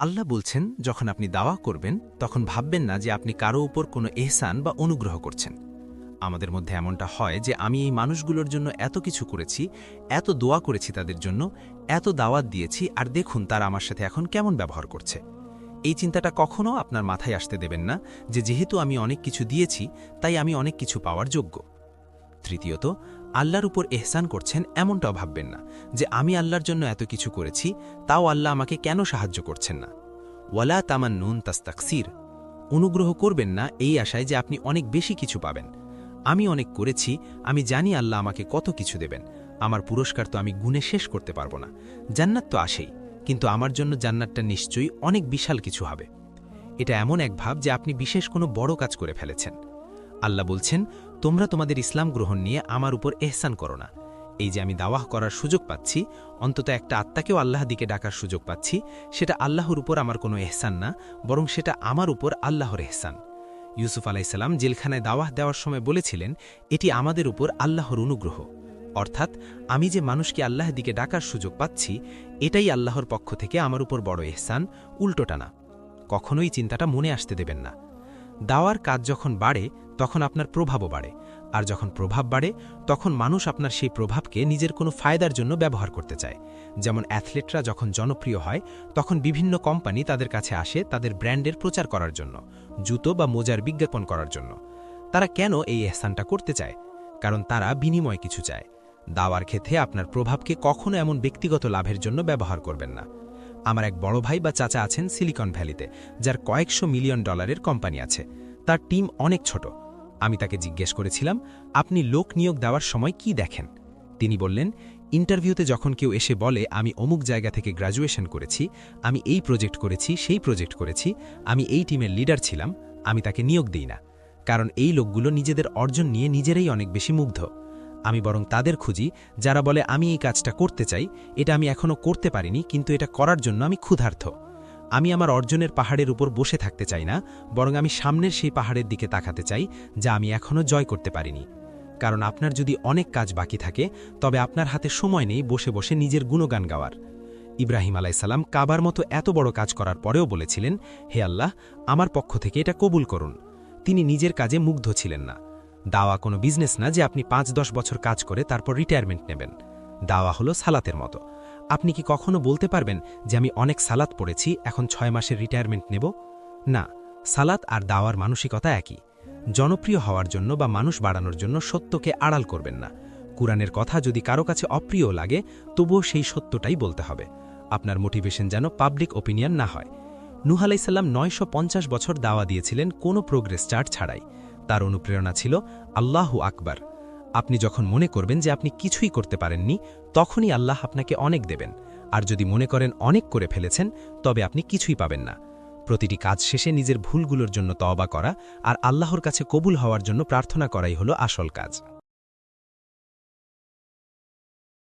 আল্লাহ বলছেন, যখন আপনি দাওয়া করবেন, তখন ভাববেন না যে আপনি কারও উপর কোনো এহসান বা অনুগ্রহ করছেন। আমাদের মধ্যে এমনটা হয় যে আমি এই মানুষগুলোর জন্য এত কিছু করেছি, এত দোয়া করেছি তাদের জন্য, এত দাওয়াত দিয়েছি, আর দেখুন তারা আমার সাথে এখন কেমন ব্যবহার করছে। এই চিন্তাটা কখনও আপনার মাথায় আসতে দেবেন না যে যেহেতু আমি অনেক কিছু দিয়েছি, তাই আমি অনেক কিছু পাওয়ার যোগ্য। তৃতীয়ত আল্লাহর উপর এহসান করছেন এমনটাও ভাববেন না যে আমি আল্লাহর জন্য এত কিছু করেছি, তাও আল্লাহ আমাকে কেন সাহায্য করছেন না। ওয়ালা তামান নুন তাস্তাকসির। অনুগ্রহ করবেন না এই আশায় যে আপনি অনেক বেশি কিছু পাবেন। আমি অনেক করেছি, আমি জানি আল্লাহ আমাকে কত কিছু দেবেন। আমার পুরস্কার তো আমি গুণে শেষ করতে পারব না। জান্নাত তো আসেই, কিন্তু আমার জন্য জান্নাতটা নিশ্চয়ই অনেক বিশাল কিছু হবে। এটা এমন এক ভাব যে আপনি বিশেষ কোনো বড় কাজ করে ফেলেছেন। আল্লাহ বলছেন তোমরা তোমাদের ইসলাম গ্রহণ নিয়ে আমার উপর এহসান করো না। এই যে আমি দাওয়াহ করার সুযোগ পাচ্ছি, অন্তত একটা আত্মাকেও আল্লাহ দিকে ডাকার সুযোগ পাচ্ছি, সেটা আল্লাহর উপর আমার কোনো এহসান না, বরং সেটা আমার উপর আল্লাহর এহসান। ইউসুফ আলাইসাল্লাম জেলখানায় দাওয়াহ দেওয়ার সময় বলেছিলেন, এটি আমাদের উপর আল্লাহর অনুগ্রহ। অর্থাৎ, আমি যে মানুষকে আল্লাহ দিকে ডাকার সুযোগ পাচ্ছি, এটাই আল্লাহর পক্ষ থেকে আমার উপর বড় এহসান, উল্টোটা না। কখনোই চিন্তাটা মনে আসতে দেবেন না। দাওয়ার কাজ যখন বাড়ে, তখন আপনার প্রভাবও বাড়ে। আর যখন প্রভাব বাড়ে, তখন মানুষ আপনার সেই প্রভাবকে নিজের কোনো ফায়দার জন্য ব্যবহার করতে চায়। যেমন অ্যাথলেটরা যখন জনপ্রিয় হয়, তখন বিভিন্ন কোম্পানি তাদের কাছে আসে তাদের ব্র্যান্ডের প্রচার করার জন্য, জুতো বা মোজার বিজ্ঞাপন করার জন্য। তারা কেন এই এহসানটা করতে চায়? কারণ তারা বিনিময় কিছু চায়। দাওয়ার ক্ষেত্রে আপনার প্রভাবকে কখনো এমন ব্যক্তিগত লাভের জন্য ব্যবহার করবেন না। আমার এক বড় ভাই বা চাচা আছেন সিলিকন ভ্যালিতে, যার কয়েকশো মিলিয়ন ডলারের কোম্পানি আছে। তার টিম অনেক ছোট। আমি তাকে জিজ্ঞেস করেছিলাম, আপনি লোক নিয়োগ দেওয়ার সময় কি দেখেন? তিনি বললেন, ইন্টারভিউতে যখন কেউ এসে বলে, আমি অমুক জায়গা থেকে গ্র্যাজুয়েশন করেছি, আমি এই প্রজেক্ট করেছি, সেই প্রজেক্ট করেছি, আমি এই টিমের লিডার ছিলাম, আমি তাকে নিয়োগ দিই না। কারণ এই লোকগুলো নিজেদের অর্জন নিয়ে নিজেরাই অনেক বেশি মুগ্ধ। আমি বরং তাদের খুঁজি, যারা বলে, আমি এই কাজটা করতে চাই। এটা আমি এখনও করতে পারিনি, কিন্তু এটা করার জন্য আমি ক্ষুধার্থ আমি আমার অর্জনের পাহাড়ের উপর বসে থাকতে চাই না, বরং আমি সামনের সেই পাহাড়ের দিকে তাকাতে চাই, যা আমি এখনও জয় করতে পারিনি। কারণ আপনার যদি অনেক কাজ বাকি থাকে, তবে আপনার হাতে সময় নেই বসে বসে নিজের গুণগান গাওয়ার। ইব্রাহিম আলাইসাল্লাম কাবার মতো এত বড় কাজ করার পরেও বলেছিলেন, হে আল্লাহ, আমার পক্ষ থেকে এটা কবুল করুন। তিনি নিজের কাজে মুগ্ধ ছিলেন না। দাওয়া কোনো বিজনেস না যে আপনি পাঁচ দশ বছর কাজ করে তারপর রিটায়ারমেন্ট নেবেন। দাওয়া হলো সালাতের মতো। আপনি কি কখনো বলতে পারবেন যে আমি অনেক সালাত পড়েছি, এখন ছয় মাসের রিটায়ারমেন্ট নেব? না, সালাত আর দাওয়ার মানসিকতা একই। জনপ্রিয় হওয়ার জন্য বা মানুষ বাড়ানোর জন্য সত্যকে আড়াল করবেন না। কুরআনের কথা যদি কারও কাছে অপ্রিয় লাগে, তবুও সেই সত্যটাই বলতে হবে। আপনার মোটিভেশন যেন পাবলিক ওপিনিয়ন না হয়। নুহ আলাইসাল্লাম নয়শো বছর দাওয়া দিয়েছিলেন কোনো প্রোগ্রেস চার্ট ছাড়াই। তার অনুপ্রেরণা ছিল, আল্লাহ আকবার। আপনি যখন মনে করবেন যে আপনি কিছুই করতে পারেননি, তখনই আল্লাহ আপনাকে অনেক দেবেন। আর যদি মনে করেন অনেক করে ফেলেছেন, তবে আপনি কিছুই পাবেন না। প্রতিটি কাজ শেষে নিজের ভুলগুলোর জন্য তওবা করা আর আল্লাহর কাছে কবুল হওয়ার জন্য প্রার্থনা করাই হলো আসল কাজ।